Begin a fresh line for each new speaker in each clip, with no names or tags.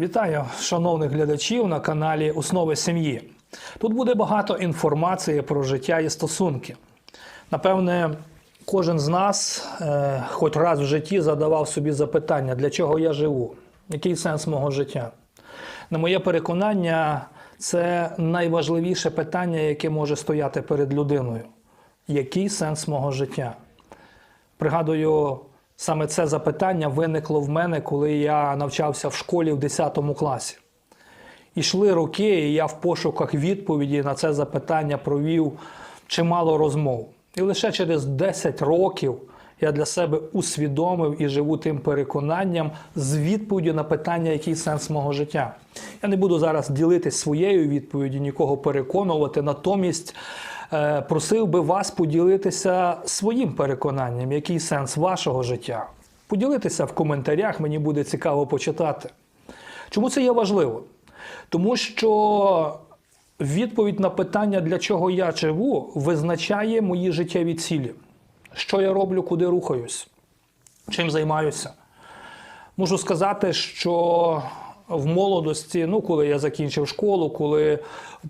Вітаю шановних глядачів на каналі Основи сім'ї. Тут буде багато інформації про життя і стосунки. Напевне, кожен з нас е, хоч раз в житті задавав собі запитання, для чого я живу, який сенс мого життя. На моє переконання, це найважливіше питання, яке може стояти перед людиною. Який сенс мого життя? Пригадую, саме це запитання виникло в мене, коли я навчався в школі в 10 класі. Ішли роки, і я в пошуках відповіді на це запитання провів чимало розмов. І лише через 10 років я для себе усвідомив і живу тим переконанням з відповіддю на питання, який сенс мого життя. Я не буду зараз ділитись своєю відповіддю, нікого переконувати. Натомість просив би вас поділитися своїм переконанням, який сенс вашого життя. Поділитися в коментарях, мені буде цікаво почитати. Чому це є важливо? Тому що відповідь на питання, для чого я живу, визначає мої життєві цілі. Що я роблю, куди рухаюсь, чим займаюся. Можу сказати, що в молодості, ну, коли я закінчив школу, коли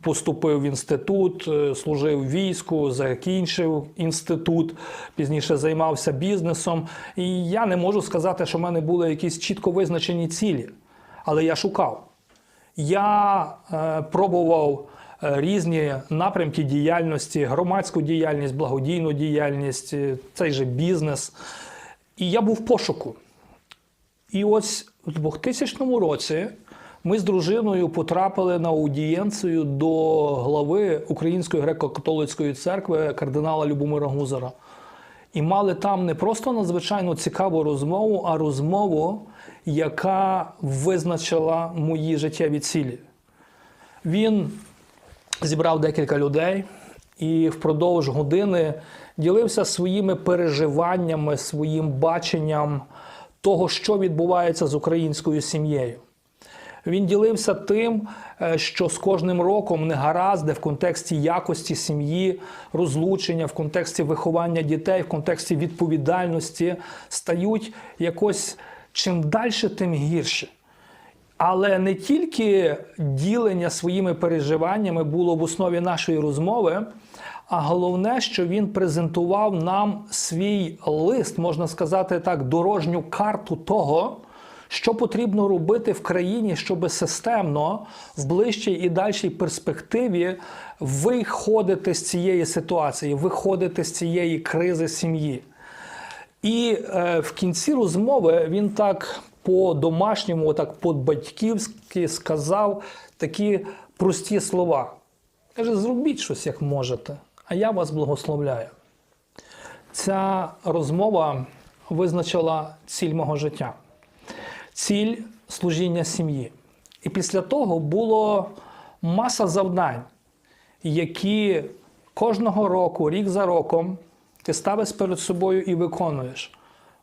поступив в інститут, е, служив в війську, закінчив інститут, пізніше займався бізнесом. І я не можу сказати, що в мене були якісь чітко визначені цілі, але я шукав. Я е, пробував е, різні напрямки діяльності, громадську діяльність, благодійну діяльність, е, цей же бізнес. І я був в пошуку. І ось у 2000 році ми з дружиною потрапили на аудієнцію до глави Української греко-католицької церкви кардинала Любомира Гузара. І мали там не просто надзвичайно цікаву розмову, а розмову, яка визначила мої життєві цілі. Він зібрав декілька людей і впродовж години ділився своїми переживаннями, своїм баченням того, що відбувається з українською сім'єю. Він ділився тим, е, що з кожним роком негаразди в контексті якості сім'ї, розлучення, в контексті виховання дітей, в контексті відповідальності стають якось чим далі, тим гірше. Але не тільки ділення своїми переживаннями було в основі нашої розмови, а головне, що він презентував нам свій лист, можна сказати так, дорожню карту того, що потрібно робити в країні, щоб системно в ближчій і дальшій перспективі виходити з цієї ситуації, виходити з цієї кризи сім'ї. І е, в кінці розмови він так по-домашньому, так по-батьківськи сказав такі прості слова. Каже, зробіть щось, як можете, а я вас благословляю. Ця розмова визначила ціль мого життя, ціль служіння сім'ї. І після того було маса завдань, які кожного року, рік за роком, ти ставиш перед собою і виконуєш.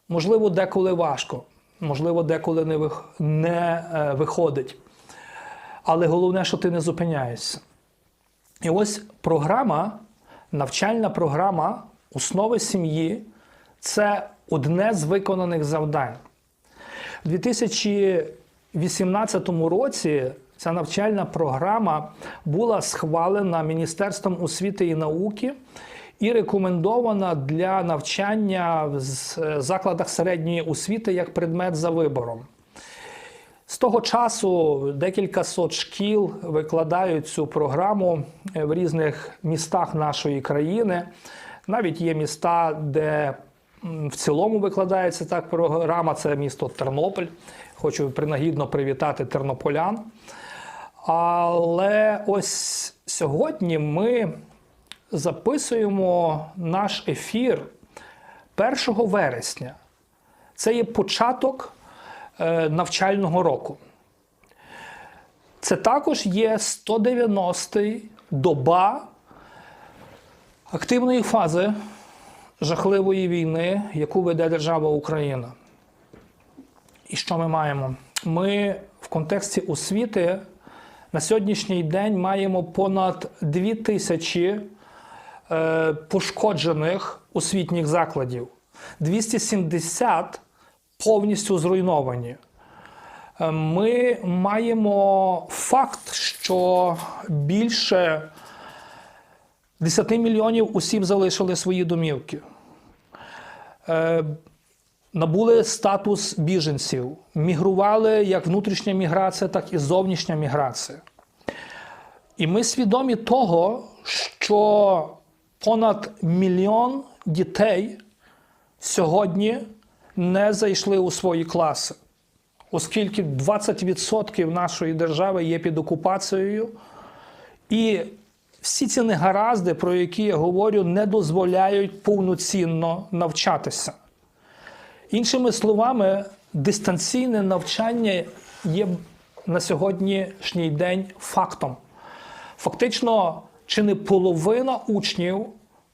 Можливо, деколи важко, можливо, деколи не, е, виходить. Але головне, що ти не зупиняєшся. І ось програма, навчальна програма основи сім'ї це одне з виконаних завдань. У 2018 році ця навчальна програма була схвалена Міністерством освіти і науки і рекомендована для навчання в закладах середньої освіти як предмет за вибором. З того часу декілька сот шкіл викладають цю програму е, в різних містах нашої країни. Навіть є міста, де в цілому викладається так програма. Це місто Тернопіль. Хочу принагідно привітати тернополян. Але ось сьогодні ми записуємо наш ефір 1 вересня. Це є початок навчального року. Це також є 190-й доба активної фази жахливої війни, яку веде держава Україна. І що ми маємо? Ми в контексті освіти на сьогоднішній день маємо понад 2 тисячі е, пошкоджених освітніх закладів. 270 повністю зруйновані. Е, Ми маємо факт, що більше 10 мільйонів осіб залишили свої домівки. Е, Набули статус біженців, мігрували як внутрішня міграція, так і зовнішня міграція. І ми свідомі того, що понад мільйон дітей сьогодні не зайшли у свої класи, оскільки 20% нашої держави є під окупацією, і всі ці негаразди, про які я говорю, не дозволяють повноцінно навчатися. Іншими словами, дистанційне навчання є на сьогоднішній день фактом. Фактично, чи не половина учнів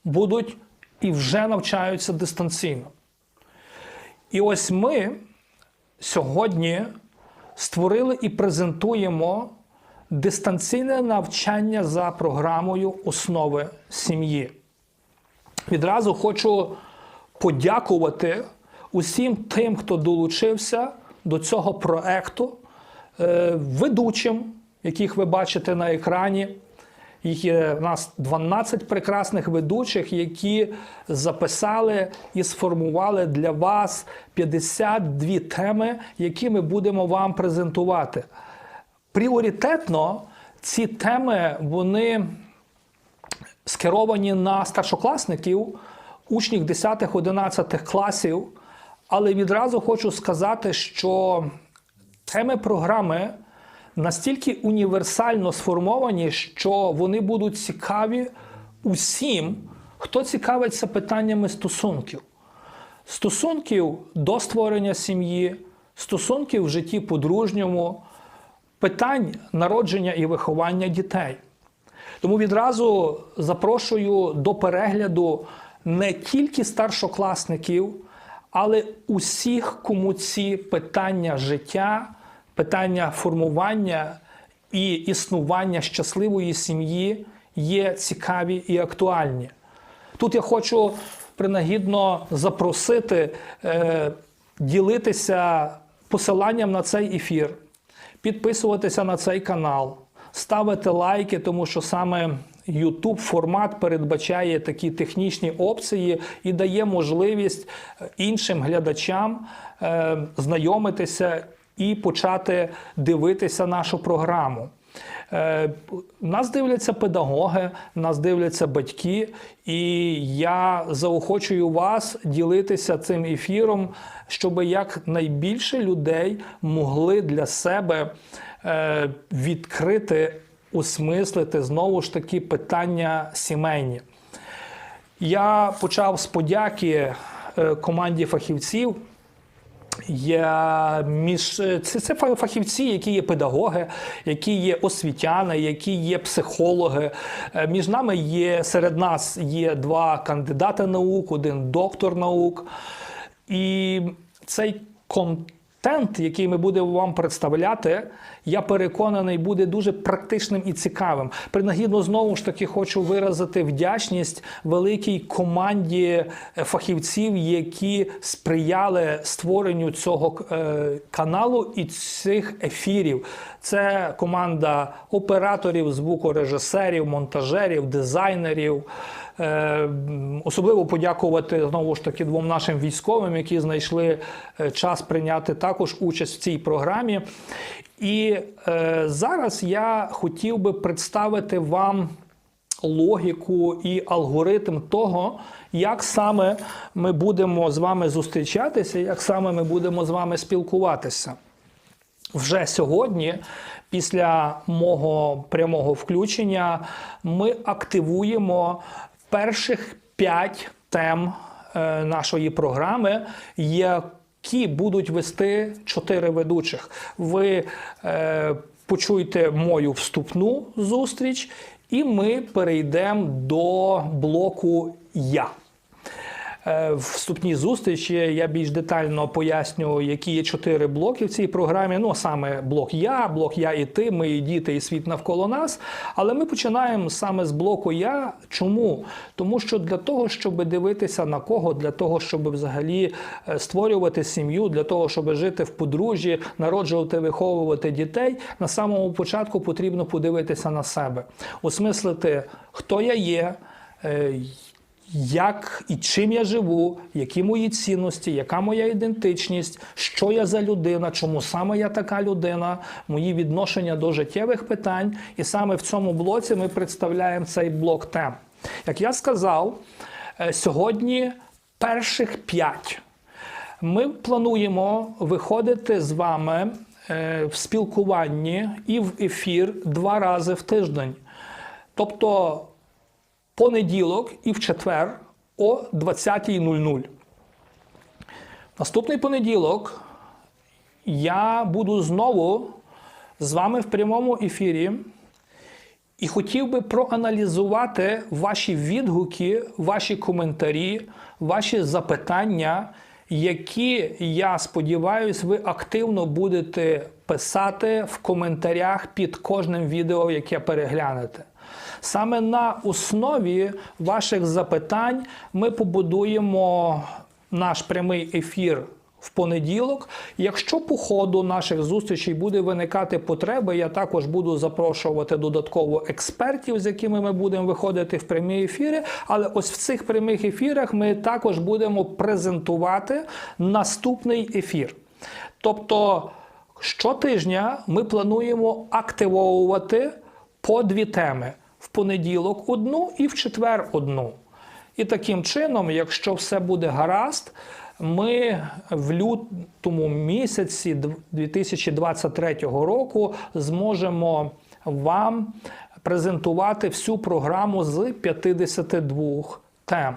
будуть і вже навчаються дистанційно. І ось ми сьогодні створили і презентуємо дистанційне навчання за програмою основи сім'ї. Відразу хочу подякувати усім тим, хто долучився до цього проекту, е, ведучим, яких ви бачите на екрані. Їх є в нас 12 прекрасних ведучих, які записали і сформували для вас 52 теми, які ми будемо вам презентувати. Пріоритетно ці теми вони скеровані на старшокласників, учнів 10-11 класів. Але відразу хочу сказати, що теми програми настільки універсально сформовані, що вони будуть цікаві усім, хто цікавиться питаннями стосунків. Стосунків до створення сім'ї, стосунків в житті подружньому, питань народження і виховання дітей. Тому відразу запрошую до перегляду не тільки старшокласників, але усіх, кому ці питання життя, питання формування і існування щасливої сім'ї є цікаві і актуальні. Тут я хочу принагідно запросити е, ділитися посиланням на цей ефір, підписуватися на цей канал, ставити лайки, тому що саме YouTube формат передбачає такі технічні опції і дає можливість іншим глядачам е, знайомитися і почати дивитися нашу програму. Е, Нас дивляться педагоги, нас дивляться батьки, і я заохочую вас ділитися цим ефіром, щоб якнайбільше людей могли для себе е, відкрити, осмислити знову ж таки питання сімейні. Я почав з подяки е, команді фахівців. Є між це, це фахівці, які є педагоги, які є освітяни, які є психологи. Е, Між нами є серед нас є два кандидати наук, один доктор наук. І цей контент, який ми будемо вам представляти, я переконаний, буде дуже практичним і цікавим. Принагідно знову ж таки хочу виразити вдячність великій команді е, фахівців, які сприяли створенню цього е, каналу і цих ефірів. Це команда операторів, звукорежисерів, монтажерів, дизайнерів. Е, Особливо подякувати знову ж таки двом нашим військовим, які знайшли е, час прийняти також участь в цій програмі. І е, зараз я хотів би представити вам логіку і алгоритм того, як саме ми будемо з вами зустрічатися, як саме ми будемо з вами спілкуватися. Вже сьогодні, після мого прямого включення, ми активуємо перших п'ять тем е, нашої програми, які будуть вести чотири ведучих. Ви е, почуєте мою вступну зустріч, і ми перейдемо до блоку Я. е, вступній зустрічі я більш детально поясню, які є чотири блоки в цій програмі. Ну саме блок Я, блок Я і ти, ми і діти, і світ навколо нас. Але ми починаємо саме з блоку Я. Чому? Тому що для того, щоб дивитися на кого, для того, щоб взагалі е, створювати сім'ю, для того, щоб жити в подружжі, народжувати, виховувати дітей, на самому початку потрібно подивитися на себе, осмислити, хто я є. Як і чим я живу, які мої цінності, яка моя ідентичність, що я за людина, чому саме я така людина, мої відношення до життєвих питань. І саме в цьому блоці ми представляємо цей блок тем. Як я сказав, е, сьогодні перших п'ять. Ми плануємо виходити з вами е, в спілкуванні і в ефір два рази в тиждень. Тобто понеділок і в четвер о 20.00. Наступний понеділок я буду знову з вами в прямому ефірі і хотів би проаналізувати ваші відгуки, ваші коментарі, ваші запитання, які, я сподіваюся, ви активно будете писати в коментарях під кожним відео, яке переглянете. Саме на основі ваших запитань ми побудуємо наш прямий ефір в понеділок. Якщо по ходу наших зустрічей буде виникати потреби, я також буду запрошувати додатково експертів, з якими ми будемо виходити в прямі ефіри. Але ось в цих прямих ефірах ми також будемо презентувати наступний ефір. Тобто щотижня ми плануємо активовувати по дві теми: в понеділок одну і в четвер одну. І таким чином, якщо все буде гаразд, ми в лютому місяці 2023 року зможемо вам презентувати всю програму з 52 тем.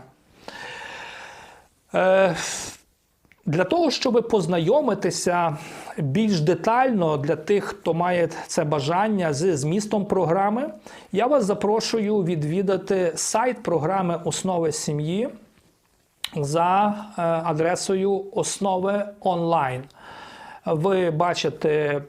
Для того, щоб познайомитися більш детально для тих, хто має це бажання з змістом програми, я вас запрошую відвідати сайт програми Основи сім'ї за е, адресою Основи онлайн. Ви бачите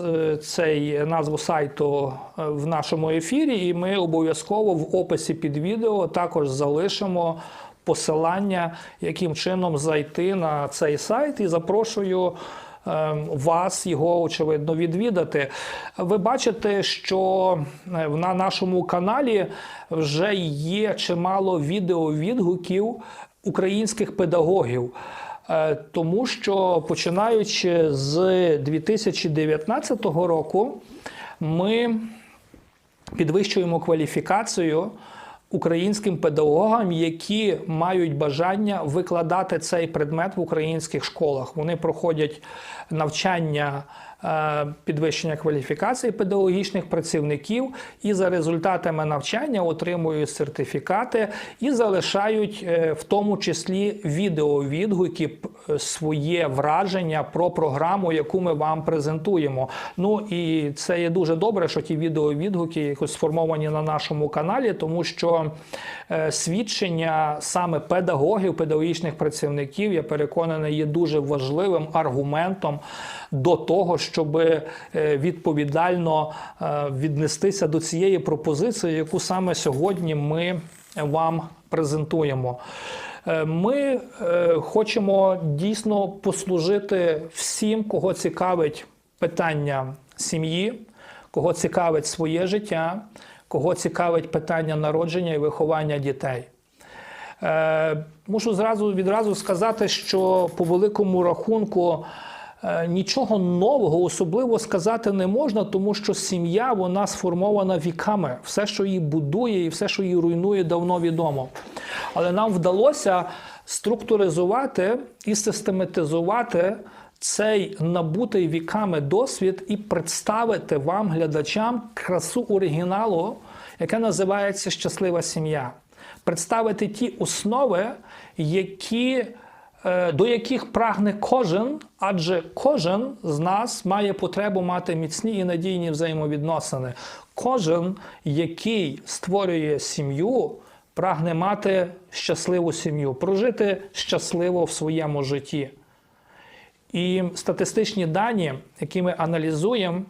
е, цей назву сайту е, в нашому ефірі, і ми обов'язково в описі під відео також залишимо посилання, яким чином зайти на цей сайт, і запрошую. е, Вас його очевидно відвідати. Ви бачите, що е, на нашому каналі вже є чимало відеовідгуків українських педагогів. Е, Тому що починаючи з 2019 року ми підвищуємо кваліфікацію українським педагогам, які мають бажання викладати цей предмет в українських школах. Вони проходять навчання е, підвищення кваліфікації педагогічних працівників і за результатами навчання отримують сертифікати і залишають е, в тому числі відеовідгуки, своє враження про програму, яку ми вам презентуємо. Ну і це є дуже добре, що ті відеовідгуки якось сформовані на нашому каналі, тому що е, свідчення саме педагогів, педагогічних працівників, я переконаний, є дуже важливим аргументом до того, щоб е, відповідально е, віднестися до цієї пропозиції, яку саме сьогодні ми вам презентуємо. Ми хочемо дійсно послужити всім, кого цікавить питання сім'ї, кого цікавить своє життя, кого цікавить питання народження і виховання дітей. Е, Мушу зразу відразу сказати, що по великому рахунку е, нічого нового особливо сказати не можна, тому що сім'я вона сформована віками. Все, що її будує, і все, що її руйнує, давно відомо. Але нам вдалося структуризувати і систематизувати цей набутий віками досвід і представити вам, глядачам, красу оригіналу, яке називається Щаслива сім'я представити ті основи, які, е, до яких прагне кожен, адже кожен з нас має потребу мати міцні і надійні взаємовідносини. Кожен, який створює сім'ю, прагне мати щасливу сім'ю, прожити щасливо в своєму житті. І статистичні дані, які ми аналізуємо,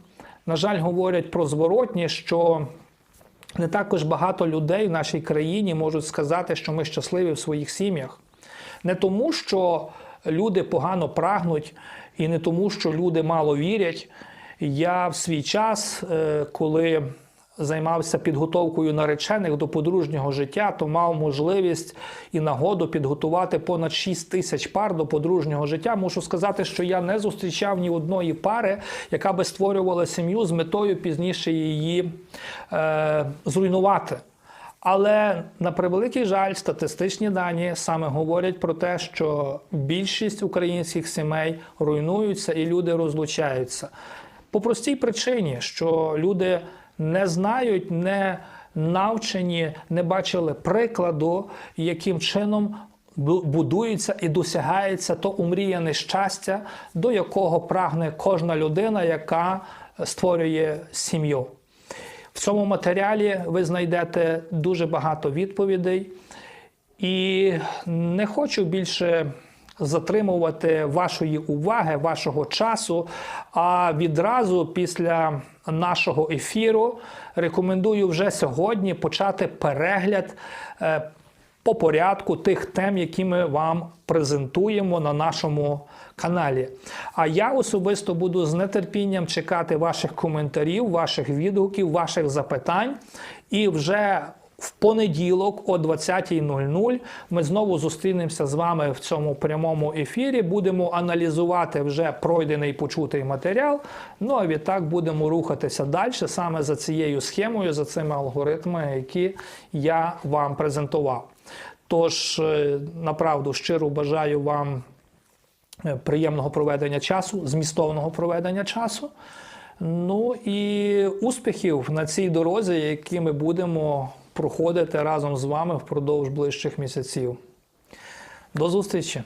на жаль, говорять про зворотнє, що не також багато людей в нашій країні можуть сказати, що ми щасливі в своїх сім'ях. Не тому, що люди погано прагнуть, і не тому, що люди мало вірять. Я в свій час, е, коли займався підготовкою наречених до подружнього життя, то мав можливість і нагоду підготувати понад 6 тисяч пар до подружнього життя. Мушу сказати, що я не зустрічав ні одної пари, яка би створювала сім'ю з метою пізніше її е, зруйнувати. Але на превеликий жаль, статистичні дані саме говорять про те, що більшість українських сімей руйнуються і люди розлучаються. По простій причині, що люди не знають, не навчені, не бачили прикладу, яким чином будується і досягається то умріяне щастя, до якого прагне кожна людина, яка створює сім'ю. В цьому матеріалі ви знайдете дуже багато відповідей. І не хочу більше затримувати вашої уваги, вашого часу. А відразу після нашого ефіру рекомендую вже сьогодні почати перегляд е, по порядку тих тем, які ми вам презентуємо на нашому каналі. А я особисто буду з нетерпінням чекати ваших коментарів, ваших відгуків, ваших запитань. І вже в понеділок о 20.00 ми знову зустрінемося з вами в цьому прямому ефірі. Будемо аналізувати вже пройдений почутий матеріал. Ну а відтак будемо рухатися далі саме за цією схемою, за цими алгоритмами, які я вам презентував. Тож, е, направду щиро бажаю вам е, приємного проведення часу, змістовного проведення часу. Ну і успіхів на цій дорозі, які ми будемо проходити разом з вами впродовж ближчих місяців. До зустрічі!